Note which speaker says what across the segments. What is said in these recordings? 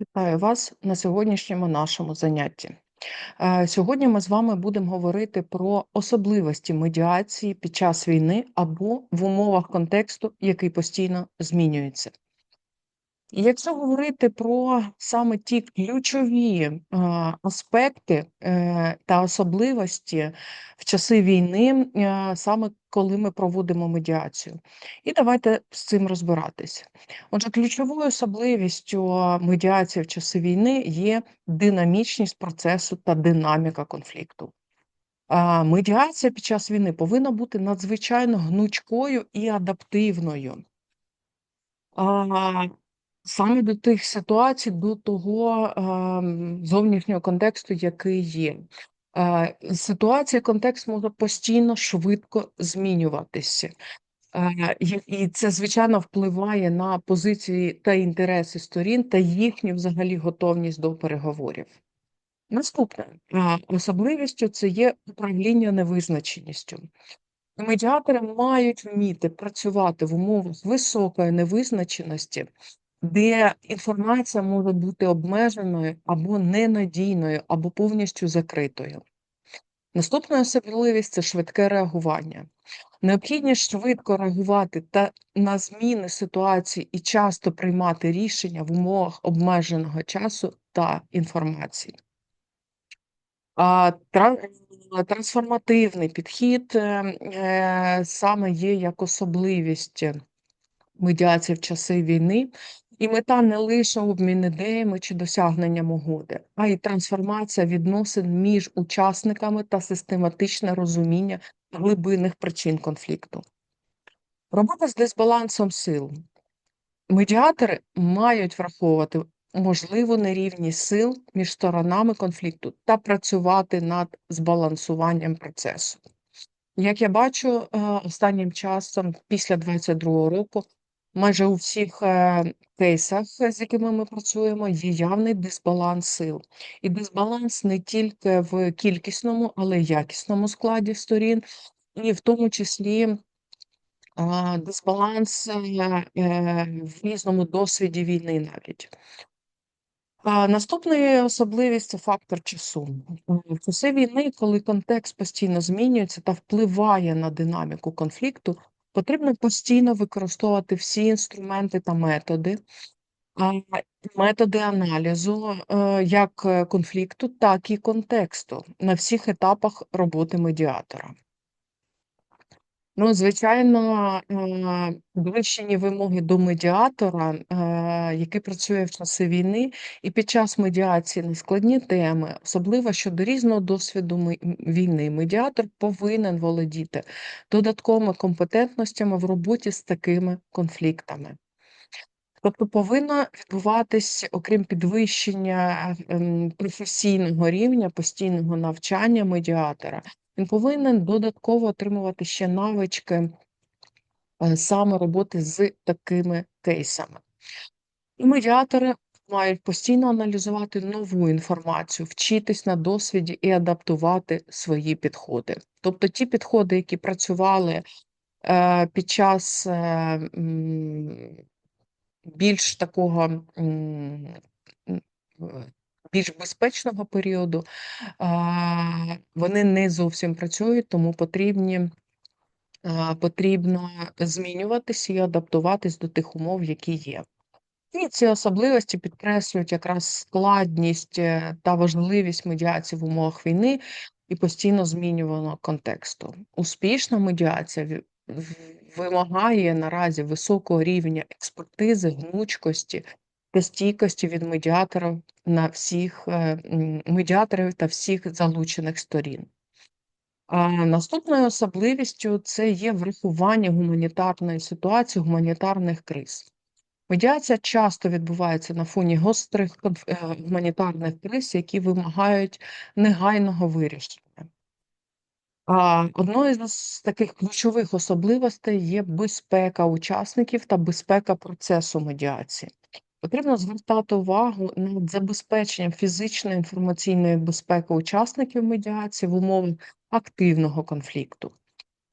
Speaker 1: Вітаю вас на сьогоднішньому нашому занятті. Е, Сьогодні ми з вами будемо говорити про особливості медіації під час війни або в умовах контексту, який постійно змінюється. Якщо говорити про саме ті ключові е, аспекти е, та особливості в часи війни, е, саме коли ми проводимо медіацію, і давайте з цим розбиратися. Отже, ключовою особливістю медіації в часи війни є динамічність процесу та динаміка конфлікту. Медіація під час війни повинна бути надзвичайно гнучкою і адаптивною. Саме до тих ситуацій, до того ем, зовнішнього контексту, який є. Е, Ситуація, контекст може постійно швидко змінюватися. Е, і- це, звичайно, впливає на позиції та інтереси сторін та їхню взагалі готовність до переговорів. Наступне е, особливістю це є управління невизначеністю. Медіатори мають вміти працювати в умовах високої невизначеності, де інформація може бути обмеженою або ненадійною, або повністю закритою. Наступна особливість це швидке реагування. Необхідність швидко реагувати та на зміни ситуації і часто приймати рішення в умовах обмеженого часу та інформації. Трансформативний підхід е, е, саме є як особливість медіації в часи війни, і мета не лише обмін ідеями чи досягненням угоди, а й трансформація відносин між учасниками та систематичне розуміння глибинних причин конфлікту. Робота з дисбалансом сил. Медіатори мають враховувати можливу нерівність сил між сторонами конфлікту та працювати над збалансуванням процесу. Як я бачу, е, останнім часом, після 22-го року, майже у всіх е, кейсах, з якими ми працюємо, є явний дисбаланс сил. І дисбаланс не тільки в кількісному, але й якісному складі сторін, і в тому числі дисбаланс е, е, в різному досвіді війни навіть. А, Наступна особливість це фактор часу. В часи війни, коли контекст постійно змінюється та впливає на динаміку конфлікту, потрібно постійно використовувати всі інструменти та методи, методи аналізу е, як е, конфлікту, так і контексту на всіх етапах роботи медіатора. Ну, звичайно, е, підвищені вимоги до медіатора, е, який працює в часи війни, і під час медіації на складні теми, особливо щодо різного досвіду війни, медіатор повинен володіти додатковими компетентностями в роботі з такими конфліктами. Тобто повинно відбуватись, окрім підвищення ем, професійного рівня, постійного навчання медіатора, він повинен додатково отримувати ще навички е, саме роботи з такими кейсами. І медіатори мають постійно аналізувати нову інформацію, вчитись на досвіді і адаптувати свої підходи. Тобто ті підходи, які працювали е, під час е, більш такого більш безпечного періоду, вони не зовсім працюють, тому потрібні, потрібно змінюватися і адаптуватись до тих умов, які є. І ці особливості підкреслюють якраз складність е, та важливість медіації в умовах війни і постійно змінюваного контексту. Успішна медіація вимагає наразі високого рівня експертизи, гнучкості та стійкості від медіаторів на всіх е, медіаторів та всіх залучених сторін. А наступною особливістю це є врахування гуманітарної ситуації, гуманітарних криз. Медіація часто відбувається на фоні гострих е, гуманітарних криз, які вимагають негайного вирішення. Одною з таких ключових особливостей є безпека учасників та безпека процесу медіації. Потрібно звертати увагу над забезпеченням фізичної інформаційної безпеки учасників медіації в умовах активного конфлікту.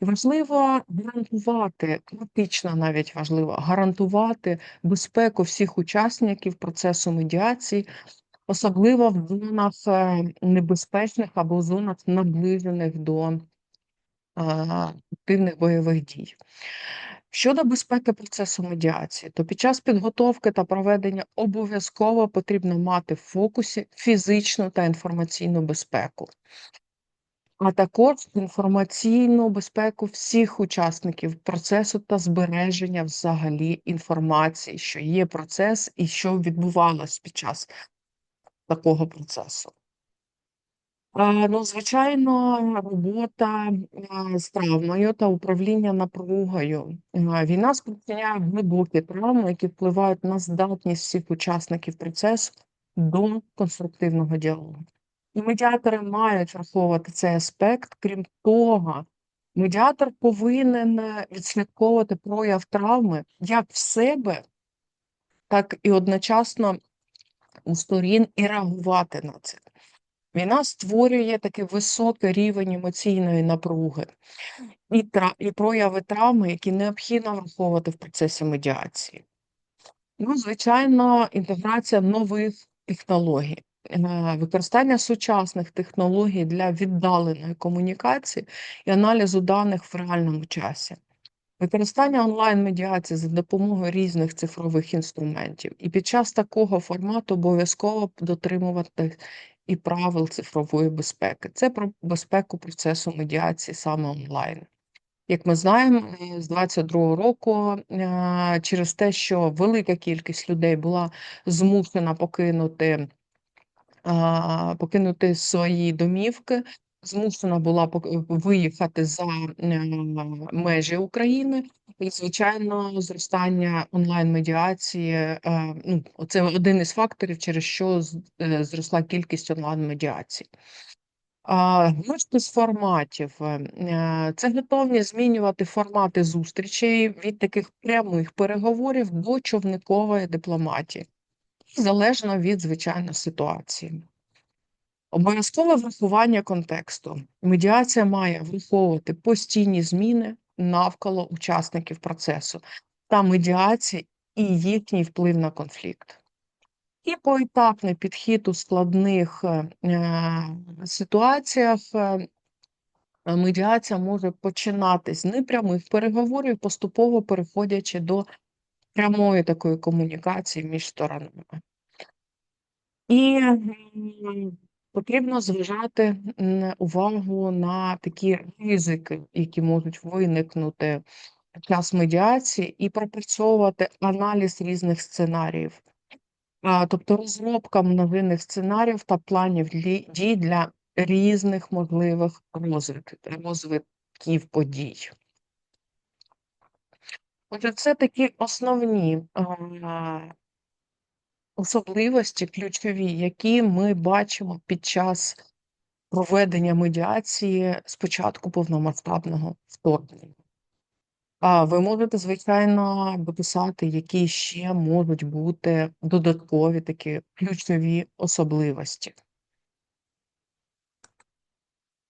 Speaker 1: Важливо гарантувати, критично навіть важливо гарантувати безпеку всіх учасників процесу медіації, особливо в зонах е, небезпечних або зонах наближених до е, активних бойових дій. Щодо безпеки процесу медіації, то під час підготовки та проведення обов'язково потрібно мати в фокусі фізичну та інформаційну безпеку, а також інформаційну безпеку всіх учасників процесу та збереження взагалі інформації, що є процес і що відбувалось під час такого процесу. Ну, звичайно, робота е, з травмою та управління напругою. Е, Війна спричиняє глибокі травми, які впливають на здатність всіх учасників процесу до конструктивного діалогу. І медіатори мають враховувати цей аспект. Крім того, медіатор повинен е, відслідковувати прояв травми як в себе, так і одночасно у сторін і реагувати на це. Війна створює такий високий рівень емоційної напруги і, тра... і прояви травми, які необхідно враховувати в процесі медіації. Ну, звичайно, інтеграція нових технологій, Е, використання сучасних технологій для віддаленої комунікації і аналізу даних в реальному часі. Використання онлайн-медіації за допомогою різних цифрових інструментів. І під час такого формату обов'язково дотримувати і правил цифрової безпеки. Це про безпеку процесу медіації саме онлайн. Як ми знаємо, е, з 22-го року е, через те, що велика кількість людей була змушена покинути, покинути свої домівки, змушена була виїхати за е, межі України, і звичайно, зростання онлайн-медіації, е, ну, це один із факторів, через що е, зросла кількість онлайн-медіацій. Гнучкість форматів це готовність змінювати формати зустрічей від таких прямих переговорів до човникової дипломатії, залежно від звичайно ситуації. Обов'язкове врахування контексту. Медіація має враховувати постійні зміни навколо учасників процесу та медіації і їхній вплив на конфлікт. І поетапний підхід у складних е, е, ситуаціях. е, Медіація може починатись з непрямих переговорів, поступово переходячи до прямої такої комунікації між сторонами. І потрібно зважати увагу на такі ризики, які можуть виникнути під час медіації, і пропрацьовувати аналіз різних сценаріїв. Тобто розробка множинних сценаріїв та планів дій для різних можливих розвитків, подій. Отже, це такі основні особливості ключові, які ми бачимо під час проведення медіації з початку повномасштабного вторгнення. А ви можете, звичайно, дописати, які ще можуть бути додаткові такі ключові особливості.